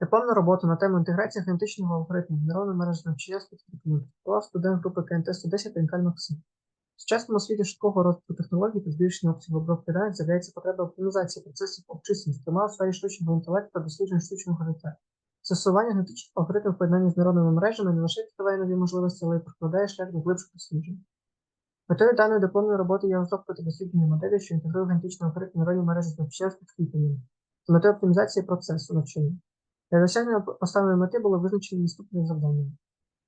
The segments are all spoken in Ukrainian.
Дипломну роботу на тему інтеграції генетичного алгоритму нейронної мережі навчання спецпроектів підготував студент групи КНТ 110 Інкаль Максим. В сучасному світі швидкого розвитку технологій та збільшення обсягу обробки даних з'являється потреба оптимізації процесів обчислення, зокрема у сфері штучного інтелекту та досліджень штучного життя. Застосування генетичних алгоритмів в поєднанні з нейронними мережами не лише відкриває нові можливості, але й прокладає шлях до глибших досліджень. Метою даної дипломної роботи є розробка та дослідження моделі, що інтегрує генетичний алгоритм нейронні мережі з навчання з підкріпленням, з метою оптимізації процесу навчання. Для досягнення поставленої мети було визначені наступні завдання.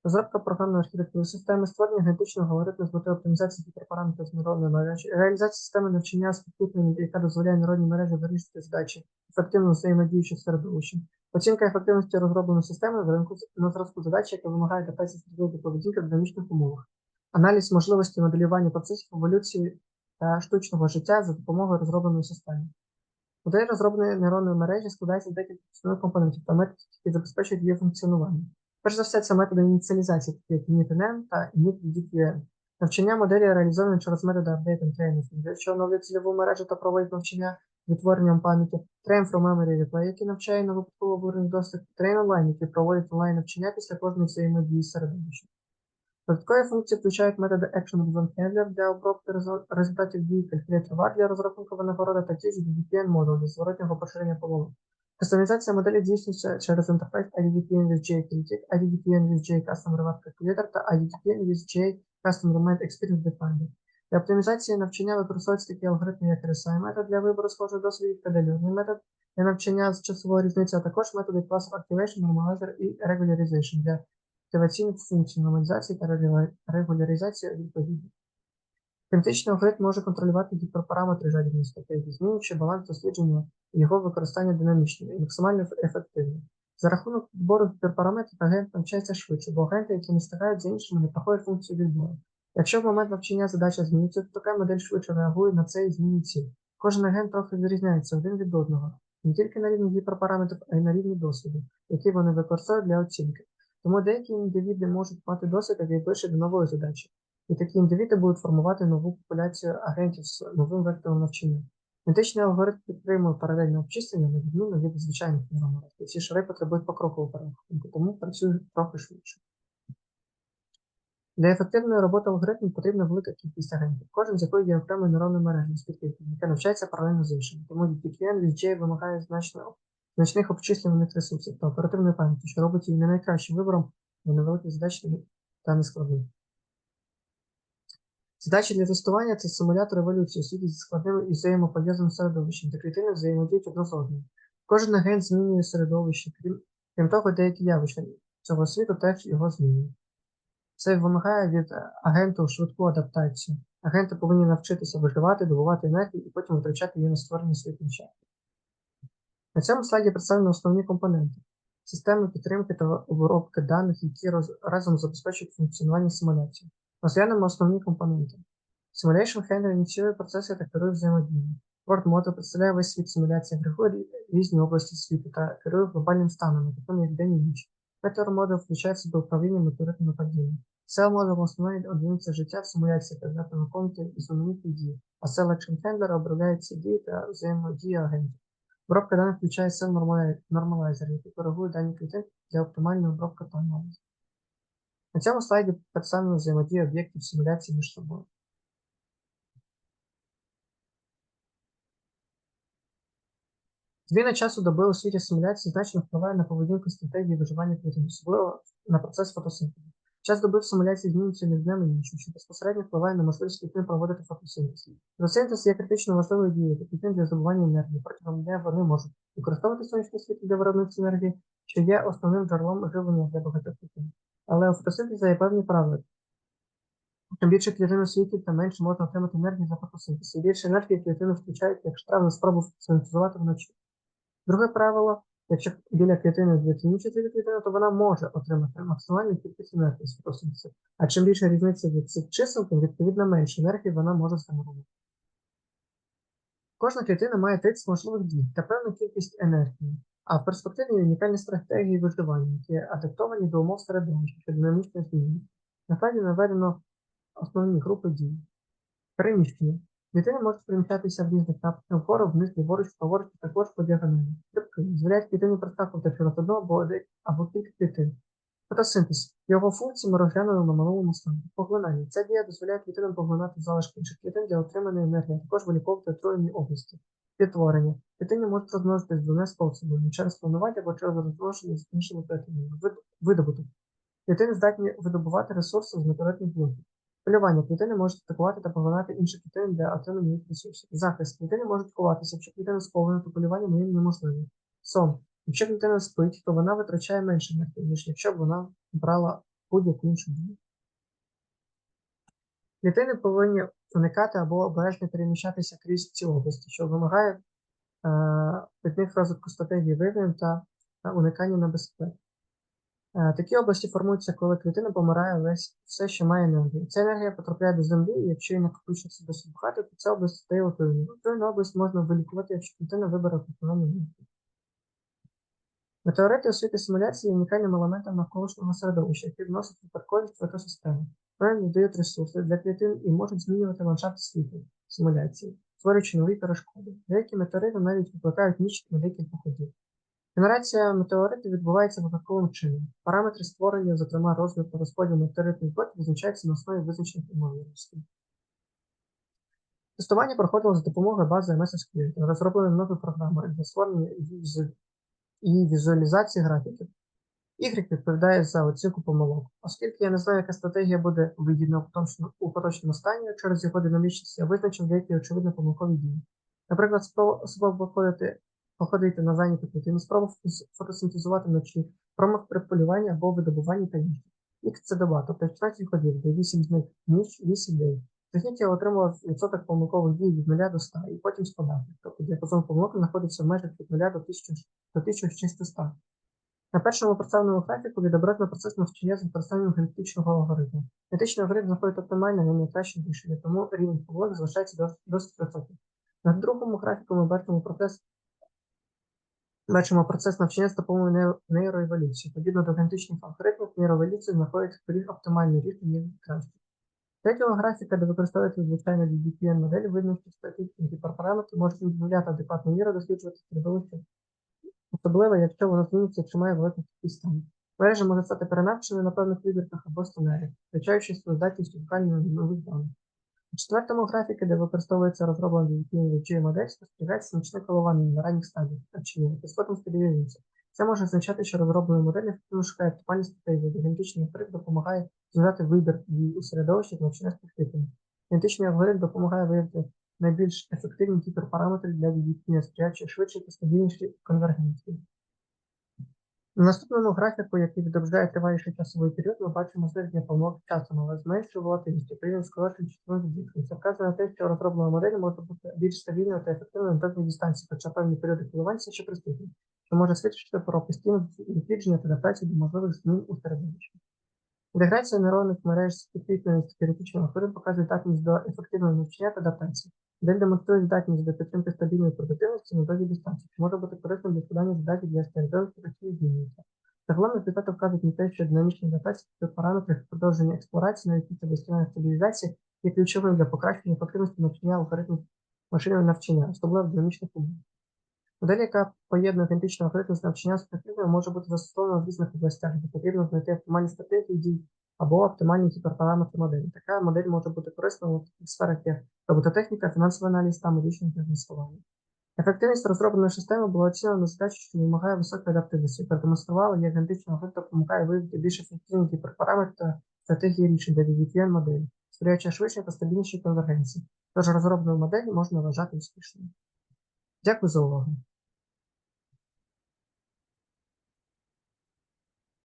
Розробка програмної архітектури системи, створення генетичного алгоритму з метою оптимізації гіперпараметрів з нейронної мережі, реалізація системи навчання підкріпленням, яка дозволяє нейронній мережі вирішити задачі, ефективно взаємодіючи з середовищем. Оцінка ефективності розробленої системи на ринку на зразку задачі, яка вимагає адаптації стратегії поведінки в динамічних умовах. Аналіз можливості моделювання процесів еволюції та штучного життя за допомогою розробленої системи. Модель розробленої нейронної мережі складається з декількох основних компонентів та методів, які забезпечують її функціонування. Перш за все, це методи ініціалізації, такі як init-nm та init-dqn. Навчання моделі реалізовано через методи update and training, що оновлює цільову мережу та проводить навчання відтворенням пам'яті, train from memory replay, який навчає на випадково обраних досвід, train online, який проводить онлайн навчання після кожної взаємодії з середовищем. Додаткові функції включають методи Action Result Handler для обробки результатів дій, Calculator var для розрахунку винагороди та ті ж VPN модуль для зворотнього поширення полову. Кастомізація моделі здійснюється через інтерфейс IDVPN with J Critic, IDVPN with J Custom Reward Calculator та IDVPN with J Custom Remind Experience Definer. Для оптимізації навчання використовуються такі алгоритми, як RSI метод для вибору схожих досвідів та Deleuze метод для навчання з часової різниці, а також методи Class Activation, Normalizer і Regularization для активаційних функцій нормалізації та регуляризації відповідно. Критичний алгоритм може контролювати гіперпараметри жадібної стратегії, змінюючи баланс дослідження і його використання динамічно і максимально еф- ефективно. За рахунок відбору гіперпараметрів агент навчається швидше, бо агенти, які не встигають за іншими, не проходять функцію відбору. Якщо в момент навчання задача змінюється, то така модель швидше реагує на це і змінює ціль. Кожен агент трохи відрізняється один від одного, не тільки на рівні гіперпараметрів, а й на рівні досвіду, які вони використовують для оцінки. Тому деякі індивіди можуть мати досвід, ближче до нової задачі. І такі індивіди будуть формувати нову популяцію агентів з новим вектором навчання. Генетичний алгоритм підтримує паралельне обчислення на відміну від звичайних мереж. Ці шари потребують покрокового перерахунку, тому працюють трохи швидше. Для ефективної роботи алгоритмів потрібна велика кількість агентів, кожен з якої є окремою нейронною мережею з підкріпленням, яка навчається паралельно з іншими. Тому DPN від J вимагає значно, значних обчислюваних ресурсів та оперативної пам'яті, що робить її не найкращим вибором для невеликих задач та нескладних. Задачі для тестування це симулятор еволюції у світі зі складними і взаємопов'язаним середовищем, де клітини взаємодіють одне з одним. Кожен агент змінює середовище, крім, крім того, деякі явища цього світу теж його змінюють. Це вимагає від агенту швидку адаптацію. Агенти повинні навчитися виживати, добувати енергію і потім витрачати її на створення своїх нащадків. На цьому слайді представлені основні компоненти системи підтримки та обробки даних, які роз- разом забезпечують функціонування симуляції. Розглянемо основні компоненти. Simulation Handler ініціює процеси та керує взаємодією. Word Model представляє весь світ симуляції, рі- різні області світу та керує глобальним станом, таким як день і ніч. Meteor включає в себе управління метеоритними падіннями. Cell Model основної одиниця життя в симуляції та здатна виконувати ізноманітні дії, а Selection Handler обробляє ці дії та взаємодії агентів. Обробка даних включає Normali- Normalizer, який коригує дані клітин для оптимальної обробки та аналізу. На цьому слайді представлено взаємодія об'єктів симуляції між собою. Зміна часу доби у світі симуляції значно впливає на поведінку стратегії виживання клітин, особливо на процес фотосинтезу. Час доби в симуляції змінюється між днем і іншим, що безпосередньо впливає на можливість клітин проводити фотосинтез. Фотосинтез є критично важливою дією клітин для здобування енергії. Протягом дня вони можуть використовувати сонячне світло для виробництва енергії, що є основним джерелом живлення для багатьох клітин. Але у фотосинтезі є певні правила. Чим більше клітин у світі, тим менше можна отримати енергії за фотосинтез. І більше енергії клітини включають, якщо правильно спробу синтезувати вночі. Друге правило, якщо біля клітини дві тінючі клітини, то вона може отримати максимальну кількість енергії з фотосинтезу. А чим більше різниця від цих чисел, тим відповідно менше енергії вона може згенерувати. Кожна клітина має 30 можливих дій та певну кількість енергії, а в перспективі унікальні стратегії виживання, які адаптовані до умов середовища, що динамічно змінюють. На слайді наведено основні групи дій. Переміщення. Клітини можуть переміщатися в різних напрямках вгору, вниз, ліворуч, праворуч, також по діагоналі. Дозволяють клітині проскакувати через одну або, один- або кілька клітин. Фотосинтез. Його функції ми розглянули на минулому слайді. Поглинання. Ця дія дозволяє клітинам поглинати залишки інших клітин для отриманої енергії, а також виліковувати отруєні області. Відтворення. Клітини можуть розмножитись двома способами через планування або через розмноження з іншими клітинами. Видобуток. Клітини здатні видобувати ресурси з метеоритних блоків. Полювання. Клітини можуть атакувати та поглинати інші клітини для отримання їх ресурсів. Захист. Клітини можуть ховатися, якщо клітина сповнена, то полювання їм неможливо. Сон. Якщо клітина спить, то вона витрачає менше енергії, ніж якщо б вона брала будь-яку іншу дію. Клітини повинні уникати або обережно переміщатися крізь ці області, що вимагає е, від них розвитку стратегії виявлення та е, уникання небезпек. Е, Такі області формуються, коли клітина помирає весь все, що має енергію. Ця енергія потрапляє до землі, і якщо її накопичується досить багато, то ця область стає отруєною. Отруєну область можна вилікувати, якщо клітина вибере основну енергію. Метеорити у світі симуляції є унікальним елементом навколишнього середовища, який вносить випадковість в екосистему. Вони додають ресурси для клітин і можуть змінювати ландшафт світу симуляції, створюючи нові перешкоди. Деякі метеорити навіть викликають ніч на декілька ходів. Генерація метеоритів відбувається випадковим чином. Параметри створення, зокрема розмір та розподіл метеоритних блоків, визначаються на основі визначених ймовірностей. Тестування проходило за допомогою бази MS SQL, розроблено нові програми для створення візу- і візуалізації графіків. Y відповідає за оцінку помилок. Оскільки я не знаю, яка стратегія буде вигідна у поточному- стані через його динамічність, я визначив деякі очевидно помилкові дії. Наприклад, спро- спробу походити, походити на зайняту клітину, спробу фотосинтезувати вночі, промах при полюванні або видобуванні та інше. X це доба, тобто 16 ходів, де 8 з них ніч, 8 день. Техніки я отримав відсоток помилкових дій від 0 до 100 і потім складав. їх. Тобто діапазон помилок знаходиться в межах від 0 до 1600. На першому представленому графіку відображено процес навчання з використанням генетичного алгоритму. Генетичний алгоритм знаходить оптимальне, не найкраще рішення, тому рівень помилок залишається дос- досить високим. На другому графіку ми бачимо процес, бачимо процес навчання з допомогою нейро- нейроеволюції. Подібно до генетичних алгоритмів, нейроеволюція знаходить оптимальне рішення краще. Третього графіка, де використовується звичайна DDPN модель, видно, що статичні гіперпараметри можуть відмовляти адекватну міру досліджувати середовище особливо, якщо воно зміниться, якщо має велику кількість станів. Мережа може стати перенавченою на певних вибірках або сценаріях, втрачаючи свою здатність шукання нових даних. У четвертому графіку, де використовується розроблена DDPN модель, спостерігається значне коливання на ранніх стадіях навчання, та згодом стабілізується. Це може означати, що розроблена модель ефективно шукає оптимальні стратегії, генетичний алгоритм допомагає зв'язати вибір дій у середовищі та навчання співфітами. Генетичний алгоритм допомагає виявити найбільш ефективні гіперпараметри для відділення, сприяючи швидшій та стабільнішій конвергенції. На наступному графіку, який відображає триваліший часовий період, ми бачимо зниження помилок часом, але з меншою волатильністю, з коротшим часовим відліком. Це вказує на те, що розроблена модель може бути більш стабільною та ефективною на певній дистанції, хоча певні періоди коливань ще присутні, що може свідчити про постійне дослідження та адаптацію до можливих змін у середовищі. Інтеграція нейронних мереж з підпитною теоретичного алгоритму показує здатність до ефективного навчання та адаптації. Модель демонструє здатність до підтримки стабільної продуктивності на довгій дистанції, що може бути корисним для складання задач для середовища, які змінюються. Загалом результати вказують на те, що динамічні адаптації при параметрах продовження експлуатації навіть після достійної стабілізації є ключовим для покращення ефективності навчання алгоритмів машинного навчання, особливо в динамічних умовах. Модель, яка поєднує генетичний алгоритм з навчання з може бути застосована в різних областях, де потрібно знайти оптимальні стратегії дій або оптимальні гіперпараметри моделі. Така модель може бути корисною таких сферах, як робототехніка, фінансовий аналіз та медичне діагностування. Ефективність розробленої системи була оцінена на задачу, що вимагає високої адаптивності, і продемонструвала, як генетичний алгоритм допомагає виявити більш ефективні гіперпараметри та стратегії рішень для VPN моделі, сприяючи швидшій та стабільнішій конвергенції. Тож розроблену модель можна вважати успішною. Дякую за увагу.